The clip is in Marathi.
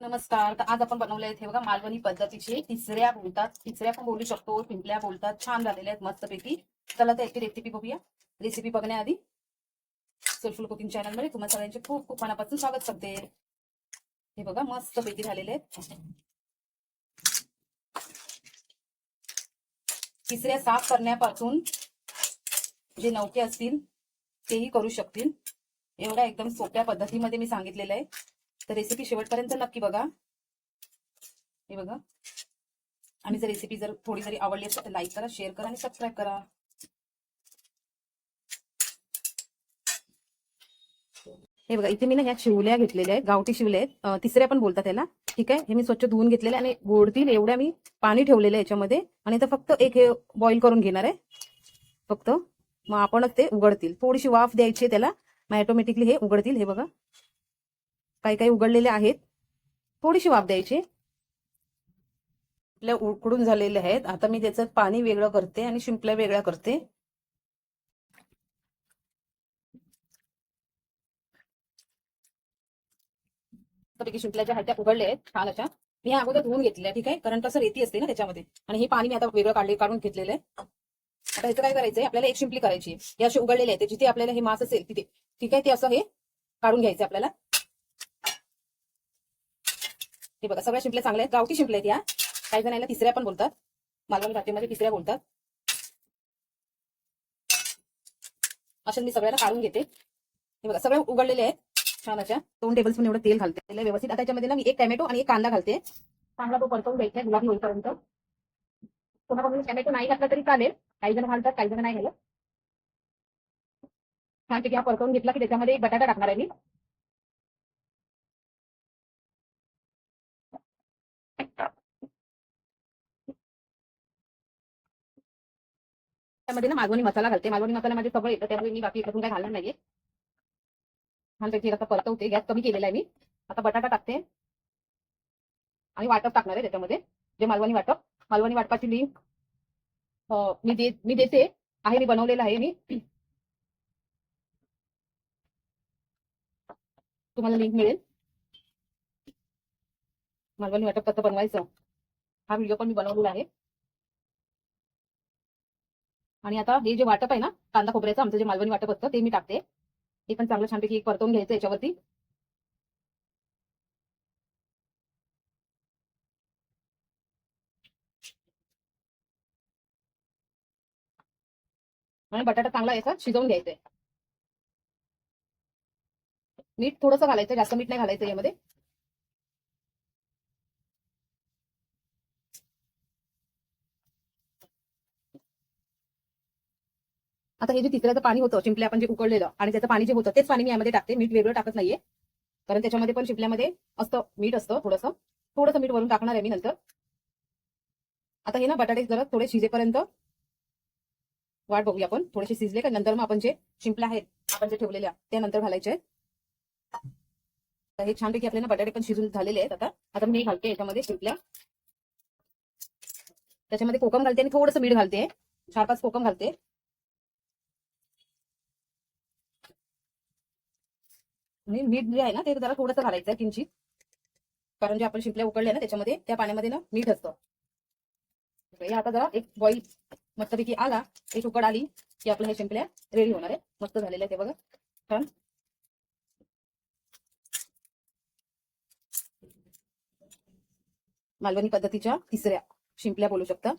नमस्कार. तर आज आपण बनवले आहेत हे बघा मालवणी पद्धतीचे तिसऱ्या बोलतात. तिसऱ्या पण बोलू शकतो पिंपल्या बोलतात छान झालेल्या आहेत मस्तपैकी. चला तर याची रेसिपी बघूया. रेसिपी बघण्याआधी सोलफुल कुकिंग चॅनलमध्ये तुम्हाला सगळ्यांचे खूप खूप मनापासून स्वागत करते. हे बघा मस्तपैकी झालेले आहेत. तिसऱ्या साफ करण्यापासून जे नौके असतील तेही करू शकतील. एवढ्या एकदम सोप्या पद्धतीमध्ये मी सांगितलेलं आहे. तर रेसिपी शेवटपर्यंत नक्की बघा. हे बघा. आणि जर रेसिपी जर थोडी जरी आवडली असेल तर लाईक करा शेअर करा आणि सबस्क्राईब करा. हे बघा इथे मी ना ह्या शिवल्या घेतलेल्या आहेत गावठी शिवल्या आहेत. तिसऱ्या पण बोलतात त्याला. ठीक आहे? हे मी स्वच्छ धुवून घेतलेले आणि गोडतील एवढ्या मी पाणी ठेवलेलं आहे याच्यामध्ये. आणि आता फक्त एक हे बॉईल करून घेणार आहे. फक्त. मग आपणच ते उघडतील. थोडीशी वाफ द्यायची त्याला. मग ऑटोमॅटिकली हे उघडतील. हे बघा. काही काही उघडलेले आहेत. थोडीशी वाफ द्यायची. आपल्या उकडून झालेले आहेत. आता मी त्याचं पाणी वेगळं करते आणि शिंपल्या वेगळ्या करते. पैकी शिंपल्या ज्या आहेत त्या उघडल्या आहेत. छान अशा. मी ह्या अगोदर धुवून घेतल्या ठीक आहे? कारण कसं रेती असते ना त्याच्यामध्ये. आणि हे पाणी मी आता वेगळं काढले काढून घेतलेलं आहे. आता ह्याचं काय करायचंय? आपल्याला एक शिंपली करायची आहे. हे असे उघडलेले आहेत. जिथे आपल्याला हे मास असेल तिथे. ठीक आहे? ते असं हे काढून घ्यायचं आपल्याला. हे बघा सगळ्या शिंपल्या चांगल्या आहेत. गावठी शिंपल्या आहेत या. काही जणांना तिसऱ्या पण बोलतात. मालवणी भाषेमध्ये तिसऱ्या बोलतात. अशा मी सगळ्याला काढून घेते. हे बघा सगळ्या उघडलेले आहेत. छान अशा. दोन टेबल स्पून एवढं तेल घालते. त्याला व्यवस्थित. आता त्याच्यामध्ये ना मी एक टॅमॅटो आणि एक कांदा घालते. चांगला तो परतवून घ्यायचा गुलाबी होईपर्यंत कोणाकडून टॅमॅटो नाही घातला तरी चालेल. काही जण घालतात काही जण नाही घालत. छानपैकी हा परतवून घेतला की त्याच्यामध्ये एक बटाटा टाकणार आहे मी. त्यामध्ये ना मालवणी मसाला घालते. मालवणी मसाला माझे सगळं येतं. त्यामुळे मी बाकी याच्यातून काय घालणार नाहीये. छानपैकी आता परतवते. गॅस कमी केलेला आहे मी. आता बटाटा टाकते. आणि वाटप टाकणार आहे त्याच्यामध्ये. जे मालवणी वाटप. मालवणी वाटपाची लिंक मी दे मी देते आहे मी बनवलेलं आहे मी. तुम्हाला लिंक मिळेल. मालवणी वाटप कसं बनवायचं हा व्हिडिओ पण मी बनवलेला आहे. आणि आता हे जे वाटप आहे ना कांदा खोबऱ्याचं आमचं जे मालवणी वाटप असतं ते मी टाकते. ते पण चांगलं छानपैकी परतवून घ्यायचं याच्यावरती. आणि बटाटा चांगला याचा शिजवून घ्यायचा मीठ थोडंसं घालायचं जास्त मीठ नाही घालायचं यामध्ये. आता हे जे तिसऱ्याचं पाणी होतं शिंपल्या आपण जे उकळलेलं आणि त्याचं पाणी जे होतं तेच पाणी मी यामध्ये टाकते. मीठ वेगळं टाकत नाहीये. कारण त्याच्यामध्ये पण शिंपल्यामध्ये असतं मीठ असतं थोडंसं. थोडंसं मीठ वरून टाकणार आहे मी नंतर. आता हे ना बटाटे जरा थोडे शिजेपर्यंत वाट बघूया आपण. थोडेसे शिजले का? नंतर मग आपण जे शिंपल्या आहेत आपण जे ठेवलेल्या त्या नंतर घालायचे आहेत. हे छानपैकी आपल्याला बटाटे पण शिजून झालेले आहेत आता. आता मी घालते याच्यामध्ये शिंपल्या. त्याच्यामध्ये कोकम घालते आणि थोडंसं मीठ घालते. चार पाच कोकम घालते. आणि मीठ जे आहे ना ते जरा थोडंसं घालायचं आहे किंचित. कारण जे आपण शिंपल्या उकडल्या ना त्याच्यामध्ये त्या पाण्यामध्ये ना मीठ असतं. आता जरा एक बॉईल मस्तपैकी आला एक उकड आली की आपल्या हे शिंपल्या रेडी होणार आहे. मस्त झालेलं आहे ते बघा. छान. मालवणी पद्धतीच्या तिसऱ्या शिंपल्या बोलू शकता.